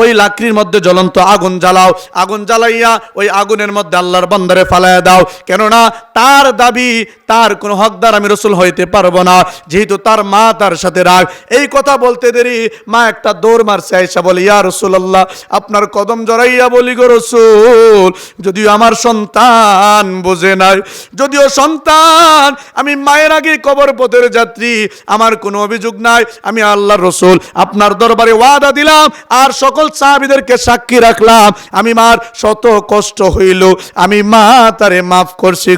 ওই লাকড়ির মধ্যে জ্বলন্ত আগুন জ্বালাও। আগুন জ্বালাইয়া ওই আগুনের মধ্যে আল্লাহর বান্দারে ফালাইয়া দাও। কেননা তার দাবি, তার কোনো হকদার আমি রসুল হইতে পারব না। যেহেতু তার মা তার সাথে রাগ। এই কথা বলতে দেরি, মা একটা দৌড় মারছে আইসা বলে, ইয়া রসুল্লাহ আপনার কদম জড়াইয়া বলি গো রসুল, যদিও আমার সন্তান বোঝে নাই। যদিও সন্তান, আমি মায়ের আগে কবর পথের যাত্রী, আমার কোনো অভিযোগ নাই। আমি আল্লাহর রসুল, আপনার দরবারে ওয়াদা দিলাম, আর সকল সাহাবিদেরকে সাক্ষী রাখলাম। আমি মার শত কষ্ট হইল। আমি মা তারে মাফ করছি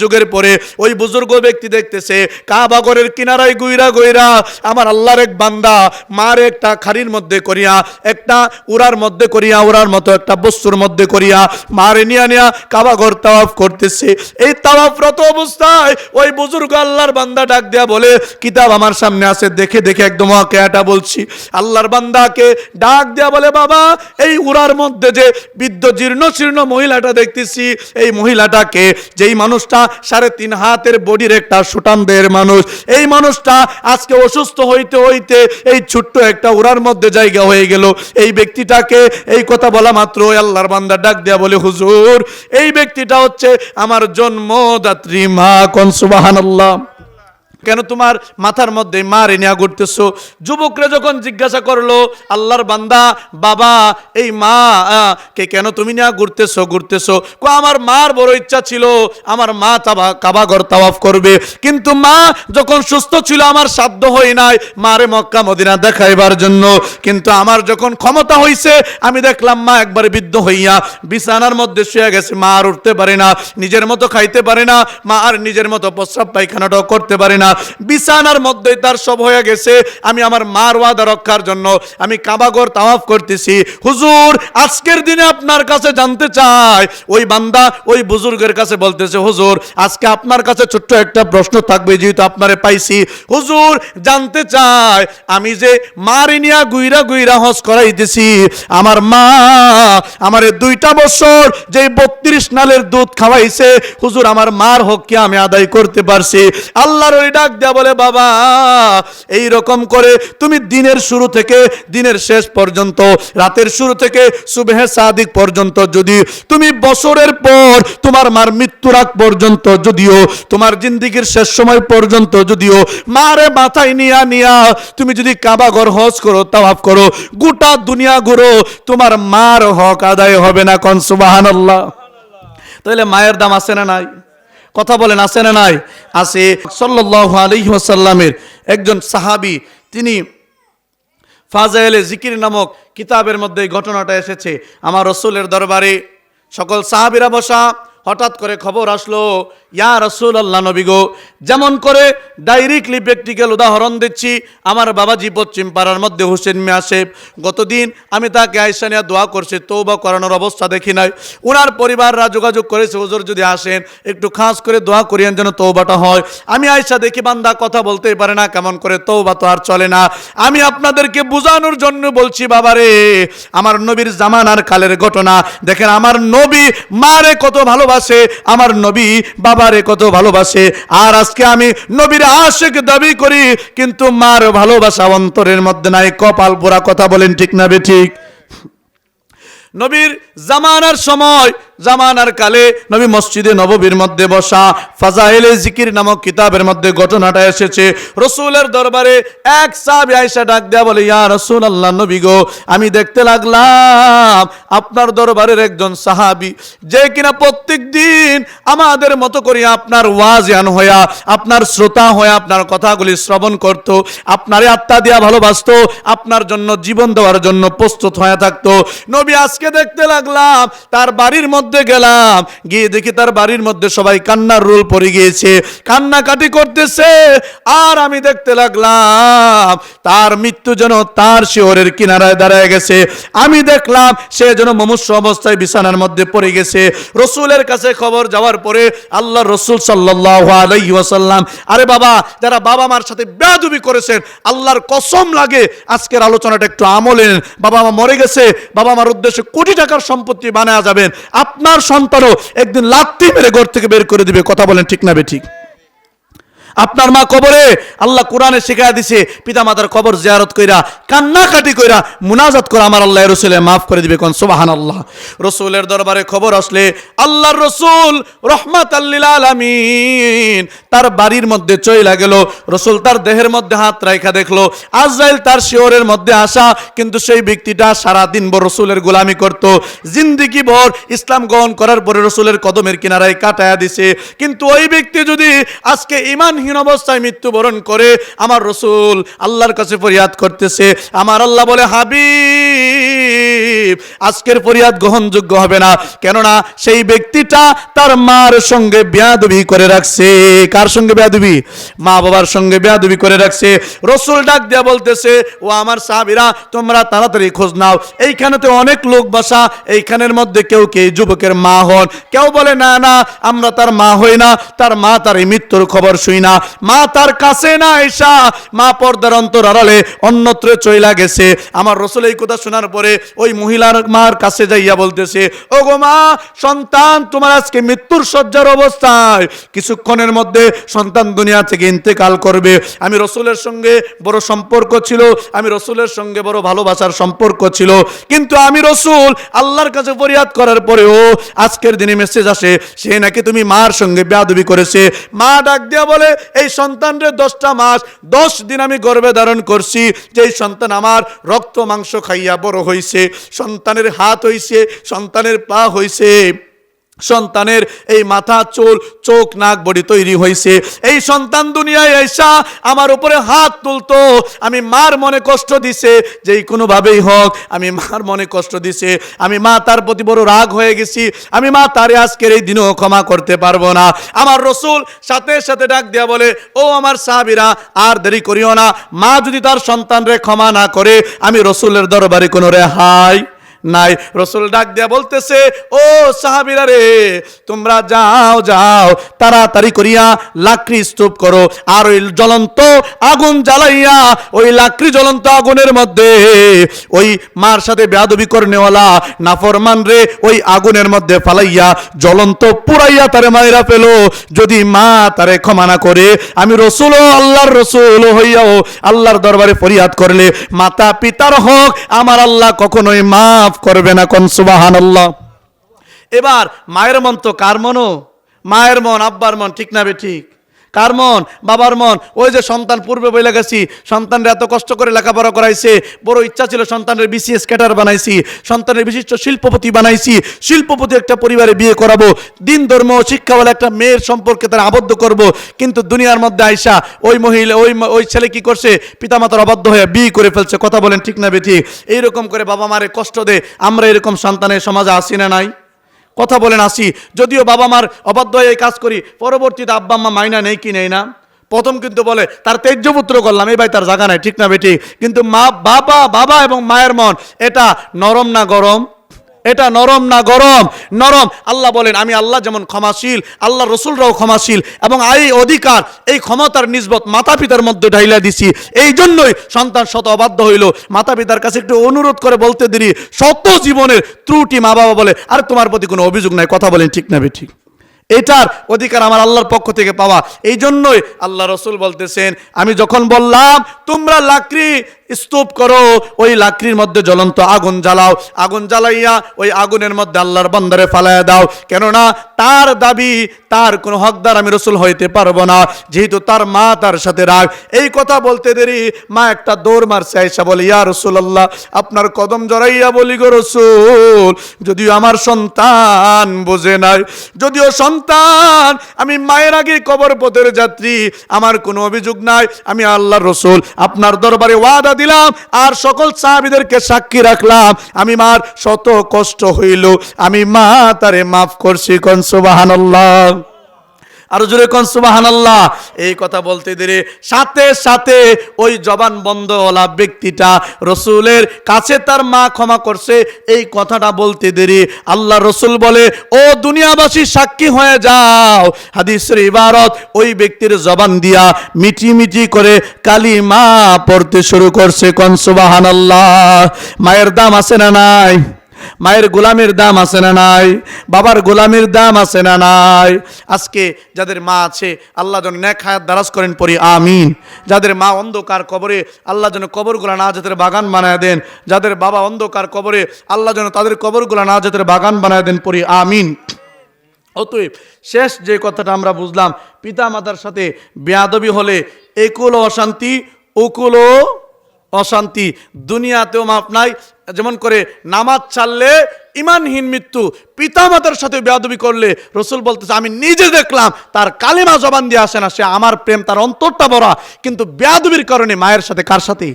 যুগের পরে ওই বুজুর্গ ব্যক্তি দেখতেছে কাবাগরের কিনারায় গুইরা আমার আল্লাহর এক বান্দা মার একটা খাড়ির মধ্যে করিয়া, একটা উড়ার মধ্যে করিয়া, উড়ার মতো একটা বস্তুর মধ্যে করিয়া মারে নিয়া নিয়া কাবাগর তাওয়াফ করতেছে। এই তাওয়াফরত অবস্থায় ওই বুজুর্গ আল্লাহর বান্দা ডাক দেয়া বলে, কিতাব আমার সামনে আছে, দেখে দেখে একদম কেয়াটা বলছি। আল্লাহর বান্দাকে ডাক দেয়া বলে, বাবা, এই উড়ার মধ্যে যে বৃদ্ধ জীর্ণ শীর্ণ মহিলাটা দেখতেছি, এই মহিলাটাকে যেই মানুষটা সাড়ে তিন হাতের বডির একটা সুটান দেহের মানুষ, এই মানুষটা আজকে অসুস্থ হইতে হইতে এই ছোট্ট একটা উড়ার মধ্যে জায়গা হয়ে গেল। এই ব্যক্তিটাকে এই কথা বলা মাত্র আল্লাহর বান্দা ডাক দেয়া বলে, হুজুর, এই ব্যক্তিটা হচ্ছে আমার জন্মদাত্রী মা কনসুবাহানাল্লাহ কেন তোমার মাথার মধ্যে মা রেনিয়া ঘুরতেছো যুবকরা যখন জিজ্ঞাসা করল, আল্লাহর বান্দা, বাবা, এই মা কে কেন তুমি নিয়া ঘুরতেছো ঘুরতেছো? কো আমার মার বড় ইচ্ছা ছিল, আমার মা তাবা কাবাগর তাওয়াফ করবে। কিন্তু মা যখন সুস্থ ছিল, আমার সাধ্য হয় নাই মারে মক্কা, মদিনা দেখাইবার জন্য। কিন্তু আমার যখন ক্ষমতা হইছে, আমি দেখলাম মা একবারে বৃদ্ধ হইয়া বিছানার মধ্যে শুয়ে গেছে। মা আর উঠতে পারে না, নিজের মতো খাইতে পারে না, মা আর নিজের মতো প্রস্রাব পায়খানাটাও করতে পারে না। বিছানার মধ্যে তার সব হয়ে গেছে। আমি আমার মার ওয়াদা রক্ষার জন্য আমি কাবাগর তাওয়াফ করতেছি। হুজুর, আজকের দিনে আপনার কাছে জানতে চাই। ওই বান্দা ওই বুজুর্গের কাছে বলতেছে, হুজুর, আজকে আপনার কাছে ছোট্ট একটা প্রশ্ন থাকবে যেহেতু আপনারে পাইছি। হুজুর, জানতে চাই, আমি যে মারিনিয়া গুইরা গুইরা হজ করাইতেছি, আমার মা আমারে দুইটা বছর যে বত্রিশ নালের দুধ খাওয়াইছে। হুজুর, আমার মার হক কি আমি আদায় করতে পারছি? আল্লাহর ওই ডাক দেয়া বলে, বাবা এই রকম করে তুমি দিনের শুরু থেকে দিনের শেষ পর্যন্ত, রাতের শুরু থেকে সুবেহ সাদিক পর্যন্ত, যদি তুমি বছরের পর তোমার মার মৃত্যুর আগ পর্যন্ত, যদিও তোমার জিন্দিগির শেষ সময় পর্যন্ত, যদিও মারে মাথায় নিয়া নিয়া তুমি যদি কাবাগর হজ করো, তাওয়াফ করো, গোটা দুনিয়া ঘুরো, তোমার মার হক আদায় হবে না কনসুবাহানাল্লাহ তাহলে মায়ের দাম আছে না নাই? কথা বলেন, আছে না নাই? আছে। সাল্লাহ আলহিহাসাল্লামের একজন সাহাবি, তিনি ফাজাইলে জিকির নামক কিতাবের মধ্যে ঘটনাটা এসেছে। আমার রসুলের দরবারে সকল সাহাবিরা বসা হঠাৎ করে খবর আসলো, ইয়া রসুল আল্লাহ নবী গো, যেমন করে ডাইরেক্টলি প্র্যাকটিক্যাল উদাহরণ দিচ্ছি, আমার বাবাজি পশ্চিম পাড়ার মধ্যে হোসেন মিয়া সাহেব, গতদিন আমি তাকে আয়সা নিয়ে দোয়া করছি তৌবা করানোর অবস্থা দেখি নাই। ওনার পরিবাররা যোগাযোগ করেছে, হুজুর যদি আসেন, একটু খাস করে দোয়া করিয়েন যেন তৌবাটা হয়। আমি আয়সা দেখি বান্দা কথা বলতেই পারে না, কেমন করে তৌবা তো আর চলে না। আমি আপনাদেরকে বোঝানোর জন্য বলছি বাবারে আমার নবীর জামানার কালের ঘটনা। দেখেন, আমার নবী মারে কত ভালোবাসে। আমার নবী বাবারে কত ভালোবাসে। আর আজকে আমি নবীর আশেক দাবি করি, কিন্তু মার ভালোবাসা অন্তরের মধ্যে নাই। কপাল পোড়া কথা বলেন ঠিক না বে ঠিক? নবীর জামানার সময়, জামানার কালে নবী মসজিদে নববীর মধ্যে বসা, ফাজাইলে জিকির নামক কিতাবের মধ্যে ঘটনাটা এসেছে। রসুলের দরবারে এক সাহাবী আয়েশা ডাক দেয়া বলে, ইয়া রসুল আল্লাহ নবী গো, আমি দেখতে লাগলাম আপনার দরবারের একজন সাহাবী। যে কিনা প্রত্যেক দিন আমাদের মতো করে আপনার ওয়াজিয়ান হইয়া, আপনার শ্রোতা হয়ে আপনার কথাগুলি শ্রবণ করত, আপনার আত্মা দিয়া ভালোবাসতো, আপনার জন্য জীবন দেওয়ার জন্য প্রস্তুত হয়ে থাকতো। নবী আজকে দেখতে লাগলাম, তার বাড়ির মধ্যে গেলাম। গিয়ে দেখি তার বাড়ির মধ্যে সবাই কান্নার রোল পড়ে গিয়েছে। কান্নাকাটি করতেছে, আর আমি দেখতে লাগলাম, তার মৃত্যু যেন তার শিওরের কিনারায় দাঁড়ায় গেছে। আমি দেখলাম সে যেন মমস্য অবস্থায় বিছানার মধ্যে পড়ে গেছে। রসুলের কাছে খবর যাওয়ার পরে আল্লাহ রসুল সাল্লাহ আলাইহি আরে বাবা, যারা বাবা মার সাথে বেয়াদুবি করেছেন, আল্লাহর কসম লাগে, আজকের আলোচনাটা একটু আমলে বাবা মা মরে গেছে, বাবা মার উদ্দেশ্যে কোটি টাকার সম্পত্তি বানায়া যাবেন। আপনার সন্তানও একদিন লাত্তি মেরে ঘর থেকে বের করে দিবে। কথা বলেন ঠিক না বে ঠিক? আপনার মা কবরে, আল্লাহ কোরআনে শিখাই দিছে পিতা মাতার কবর জিয়ারত কইরা, কান্নাকাটি কইরা মুনাজাত করে আমার আল্লাহ রসুলে মাফ করে দিবে কোন সুবাহান আল্লাহ রসুলের দরবারে খবর আসলে, আল্লাহর রসুল রহমাত তার বাড়ির মধ্যে চইলা গেল, রসুল তার দেহের মধ্যে হাত রাইখা দেখল, আজরাইল তার শিওরের মধ্যে আসা, কিন্তু সেই ব্যক্তিটা সারাদিন ভর রসুলের গোলামি করত, জিন্দিগি ভর ইসলাম গ্রহণ করার পরে রসুলের কদমের কিনারায় কাটায়া দিছে, কিন্তু ওই ব্যক্তি যদি আজকে ইমানহীন অবস্থায় মৃত্যুবরণ করে আমার রসুল আল্লাহর কাছে ফরিয়াদ করতেছে। আমার আল্লাহ বলে, হাবিব, আজকের ফরিয়াদ গ্রহণযোগ্য হবে না। কেননা সেই ব্যক্তিটা তার মার সঙ্গে বেয়াদবি করে রাখছে। কার সঙ্গে বেয়াদবি? মা বাবার সঙ্গে বেয়াদবি করে রাখছে। রসুল ডাক দিয়া বলতেছে, ও আমার সাহাবিরা, তোমরা তাড়াতাড়ি খোঁজ নাও। এইখানে তো অনেক লোক বাসা, এইখানের মধ্যে কেউ কে যুবকের মা হন। কেউ বলে, না না, আমরা তার মা হই না। তার মা তার এই মৃত্যুর খবর শুই না। মা তার কাছে না এসা, মা পর্দার অন্তর আড়ালে অন্যত্র চইলা গেছে। আমার রসুল এই কথা শোনার পরে ওই মহিলার মার কাছে যাইয়া বলতেছে ও গো মা, সন্তান, তোমার আজকে মৃত্যুর সজ্জার অবস্থায়। কিছুক্ষণের মধ্যে সন্তান দুনিয়া থেকে ইন্তেকাল করবে। আমি রসুলের সঙ্গে বড় সম্পর্ক ছিল, আমি রসুলের সঙ্গে বড় ভালোবাসার সম্পর্ক ছিল। কিন্তু আমি রসুল আল্লাহর কাছে ফরিয়াদ করার পরেও আজকের দিনে মেসেজ আসে, সে নাকি তুমি মার সঙ্গে বেয়াদবি করেছে? মা ডাক দিয়া বলে এই সন্তানরে দশটা মাস, দশ দিন আমি গর্বে ধারণ করছি। যে এই সন্তান আমার রক্ত, মাংস খাইয়া বড় হইছে, সন্তানের হাত হইছে, সন্তানের পা হইছে। সন্তানের এই মাথা, চুল, চোখ, নাক, বডি তৈরি হয়েছে। এই সন্তান দুনিয়ায় এসা আমার উপরে হাত তুলতো। আমি মার মনে কষ্ট দিছে, যেই কোনোভাবেই হোক। আমি মার মনে কষ্ট দিছে। আমি মা তার প্রতি বড় রাগ হয়ে গেছি। আমি মা তারে আজকের এই দিনও ক্ষমা করতে পারব না। আমার রসুল সাথে সাথে ডাক দেয়া বলে, ও আমার সাহাবিরা, আর দেরি করিও না। মা যদি তার সন্তানরে ক্ষমা না করে, আমি রসুলের দরবারে কোনো রেহাই নাই। রসুল ডাক দিয়া বলতেছে, ও সাহাবিরা রে, তোমরা যাও যাও, তাড়াতাড়ি করিয়া লাকড়ি স্তূপ করো আর ওই জ্বলন্ত আগুন জ্বালাইয়া ওই লাকড়ি জ্বলন্ত আগুনের মধ্যে ওই মার সাথে বেয়াদবি করনেওয়ালা নাফরমান রে ওই আগুনের মধ্যে ফালাইয়া জ্বলন্ত পুরাইয়া তারে মায়েরা পেল যদি মা তারে ক্ষমা না করে, আমি রসুল ও আল্লাহর রসুল হইয়াও আল্লাহর দরবারে ফরিয়াদ করলে মাতা পিতার হক আমার আল্লাহ কখনোই মাফ করবে না কোন সুবাহান আল্লাহ এবার মায়ের মন তো কার মনও? মায়ের মন, আব্বার মন, ঠিক না বে ঠিক? কার মন? বাবার মন। ওই যে সন্তান পূর্বে বইলে গেছি, সন্তানরা এত কষ্ট করে লেখাপড়া করাইছে, বড় ইচ্ছা ছিল সন্তানের বিসিএস ক্যাটার বানাইছি, সন্তানের বিশিষ্ট শিল্পপতি বানাইছি, শিল্পপতি একটা পরিবারে বিয়ে করাবো, দিন ধর্ম শিক্ষাওয়ালা একটা মেয়ের সম্পর্কে তারা আবদ্ধ করব, কিন্তু দুনিয়ার মধ্যে আইসা ওই মহিলা, ওই ওই ছেলে কি করছে? পিতামাতার অবাধ্য হয়ে বিয়ে করে ফেলছে, কথা বলেন ঠিক না বেঠিক। এইরকম করে বাবা মারে কষ্ট দে, আমরা এরকম সন্তানের সমাজে আসি না নাই? কথা বলেন আসি। যদিও বাবা মার অবাধ্য হয়ে এই কাজ করি, পরবর্তীতে আব্বা আম্মা মাইনা নেই কি নেই না? প্রথম কিন্তু বলে, তার তেজ্যপুত্র করলাম। এই ভাই তার জায়গা নাই, ঠিক না বেটি? কিন্তু মা, বাবা বাবা এবং মায়ের মন, এটা নরম না গরম? এটা নরম না গরম? নরম। আল্লাহ বলেন, আমি আল্লাহ যেমন ক্ষমাশীল, আল্লাহ রসুলরাও ক্ষমাশীল এবং এই অধিকার, এই ক্ষমতার নিজবত মাতা পিতার মধ্যে ঢাইলা দিছি। এই জন্যই সন্তান শত অবাধ্য হইল। মাতা পিতার কাছে একটু অনুরোধ করে বলতে দেরি। শত জীবনের ত্রুটি মা বাবা বলে, আর তোমার প্রতি কোনো অভিযোগ নাই, কথা বলেন ঠিক না ঠিক এটার অধিকার আমার আল্লাহর পক্ষ থেকে পাওয়া। এই জন্যই আল্লাহ রসুল বলতেছেন, আমি যখন বললাম, তোমরা লাকড়ি স্তূপ করো, ওই লাকড়ির মধ্যে জ্বলন্ত আগুন জ্বালাও। আগুন জ্বালাইয়া ওই আগুনের মধ্যে আল্লাহর বন্দরে ফালাইয়া দাও। কেননা তার দাবি, তার কোনো হকদার আমি রসুল হইতে পারব না। যেহেতু তার মা তার সাথে রাগ। এই কথা বলতে দেরি, মা একটা দৌড় মারছে আইসা বলে, ইয়া রসুল্লাহ আপনার কদম জড়াইয়া বলি গো রসুল, যদিও আমার সন্তান বোঝে নাই। যদিও সন্তান, আমি মায়ের আগে কবর পথের যাত্রী, আমার কোনো অভিযোগ নাই। আমি আল্লাহর রসুল, আপনার দরবারে ওয়াদা দিলাম, আর সকল সাহাবিদেরকে সাক্ষী রাখলাম। আমি মার শত কষ্ট হইল। আমি মা, তারে মাফ করছি কনসুবাহান সুবহানাল্লাহ। আরও জোরে কন সুবহানাল্লাহ? এই কথা বলতে দেরে সাথে সাথে ওই জবান বন্ধওয়ালা ব্যক্তিটা রসুলের কাছে তার মা ক্ষমা করছে। এই কথাটা বলতে দেরি আল্লাহ রসুল বলে, ও দুনিয়াবাসী, সাক্ষী হয়ে যাও। হাদিসের ইবারত ওই ব্যক্তির জবান দিয়া মিটি মিটি করে কালি মা পড়তে শুরু করছে কন সুবহানাল্লাহ। মায়ের দাম আছে না নাই? মায়ের গোলামের দাম আছে না নাই? বাবার গোলামের দাম আছে না নাই? আজকে যাদের মা আছে, আল্লাহ যেন ন্যাক হায়াত দারাজ করেন পড়ি আমিন। যাদের মা অন্ধকার কবরে, আল্লাহ যেন কবরগুলা না যেতে বাগান বানায় দেন। যাদের বাবা অন্ধকার কবরে, আল্লাহ যেন তাদের কবরগুলা না যেতে বাগান বানায় দেন পড়ি আমিন। অতএব শেষ যে কথাটা আমরা বুঝলাম পিতা মাতার সাথে বেয়াদবি হলে একুলো অশান্তি ওকুলো অশান্তি। দুনিয়াতেও মাপ নাই যেমন করে নামাজ ছাড়লে ইমানহীন মৃত্যু পিতা মাতার সাথে বেয়াদবি করলে রসুল বলতেছে, আমি নিজে দেখলাম, তার কালিমা জবান দিয়ে আসে না, সে আমার প্রেম, তার অন্তরটা বড়া কিন্তু বেয়াদবির কারণে মায়ের সাথে কার সাথে?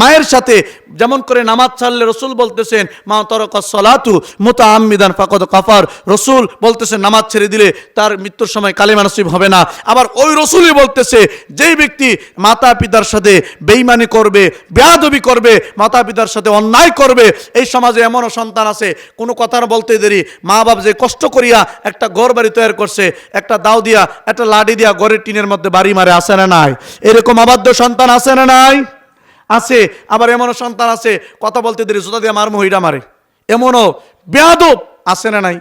মায়ের সাথে যেমন করে নামাজ ছাড়লে রসুল বলতেছেন, মা তরক সলাতু মোতা আম্মিদান ফাকদ কাফার। রসুল বলতেছেন, নামাজ ছেড়ে দিলে তার মৃত্যুর সময় কালিমা নসিব হবে না। আবার ওই রসুলই বলতেছে, যেই ব্যক্তি মাতা পিতার সাথে বেইমানি করবে, বেয়াদবি করবে মাতা পিতার সাথে অন্যায় করবে, এই সমাজে এমনও সন্তান আছে কোনো কথা না বলতে দেরি। মা বাপ যে কষ্ট করিয়া একটা ঘর বাড়ি তৈরি করছে, একটা দাও দিয়া, একটা লাডি দিয়া ঘরের টিনের মধ্যে বাড়ি মারে আসে না নাই? এরকম অবাধ্য সন্তান আছে না নাই? আছে, আবার এমনও সন্তান আছে, কথা বলতে দেরি, জুতা দিয়ে মার মহিলা মারে। এমনও বেয়াদব আছে না নাই?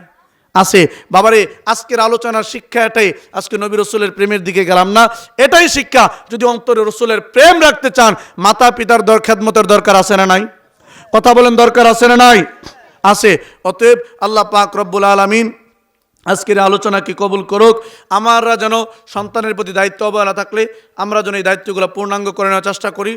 আছে। বাবারে, আজকের আলোচনার শিক্ষা এটাই, আজকে নবী রসুলের প্রেমের দিকে গেলাম না। এটাই শিক্ষা, যদি অন্তরে রসুলের প্রেম রাখতে চান মাতা পিতার দর, খেদমতের দরকার আছে না নাই? কথা বলেন, দরকার আছে না নাই? আছে। অতএব আল্লাহ পাক রব্বুল আলমিন আজকের আলোচনাকে কবুল করুক? আমরা যেন সন্তানের প্রতি দায়িত্ব অবহেলা থাকলে আমরা যেন এই দায়িত্বগুলো পূর্ণাঙ্গ করে নেওয়ার চেষ্টা করি।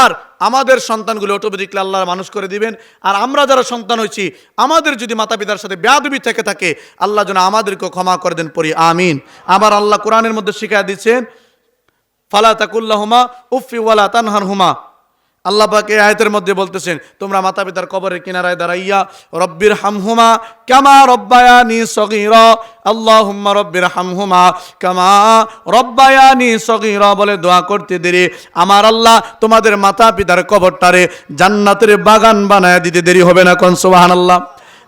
আর আমাদের সন্তানগুলো অটোমেটিকলি আল্লাহ মানুষ করে দিবেন। আর আমরা যারা সন্তান হয়েছি, আমাদের যদি মাতা পিতার সাথে ব্যাদবি থেকে থাকে, আল্লাহ যেন আমাদেরকে ক্ষমা করে দেন পড়ি আমিন। আবার আল্লাহ কোরআনের মধ্যে শিখাই দিচ্ছেন, ফালা তাকুল্লাহুমা উফি ওয়ালা তানহার হুমা আল্লাহ পাকে আয়তের মধ্যে বলতেছেন, তোমরা মাতা পিতার কবরের কিনারায় দাঁড়াইয়া রব্বির হামহুমা কামা রব্বায়ানি আল্লাহ হুম্মা রব্বির হামহুমা কামা রব্বায়ানি সগির বলে দোয়া করতে দেরি। আমার আল্লাহ তোমাদের মাতা পিতার কবরটারে জান্নাতের বাগান বানায় দিতে দেরি হবে না কনসোবাহান সুবহানাল্লাহ।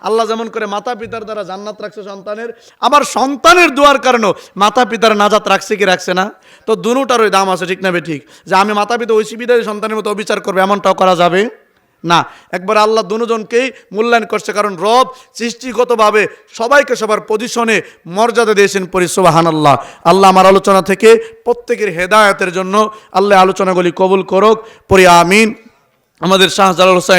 আল্লাহ যেমন করে মাতা পিতার দ্বারা জান্নাত রাখছে সন্তানের, আবার সন্তানের দোয়ার কারণেও মাতা পিতার নাজাত রাখছে কি রাখছে না? তো দুটার ওই দাম আছে, ঠিক না ঠিক? যে আমি মাতা পিতা ওই সুবিধায় সন্তানের মতো অবিচার করবে, এমনটাও করা যাবে? না। একবার আল্লাহ দুজনকেই মূল্যায়ন করছে, কারণ রব সৃষ্টিগতভাবে সবাইকে সবার পজিশনে মর্যাদা দিয়েছেন পরিসোবাহান আল্লাহ আল্লাহ আমার আলোচনা থেকে প্রত্যেকের হেদায়তের জন্য আল্লাহ আলোচনাগুলি কবুল করুক, পরি, আমিন। আমাদের শাহজালাল হোসেন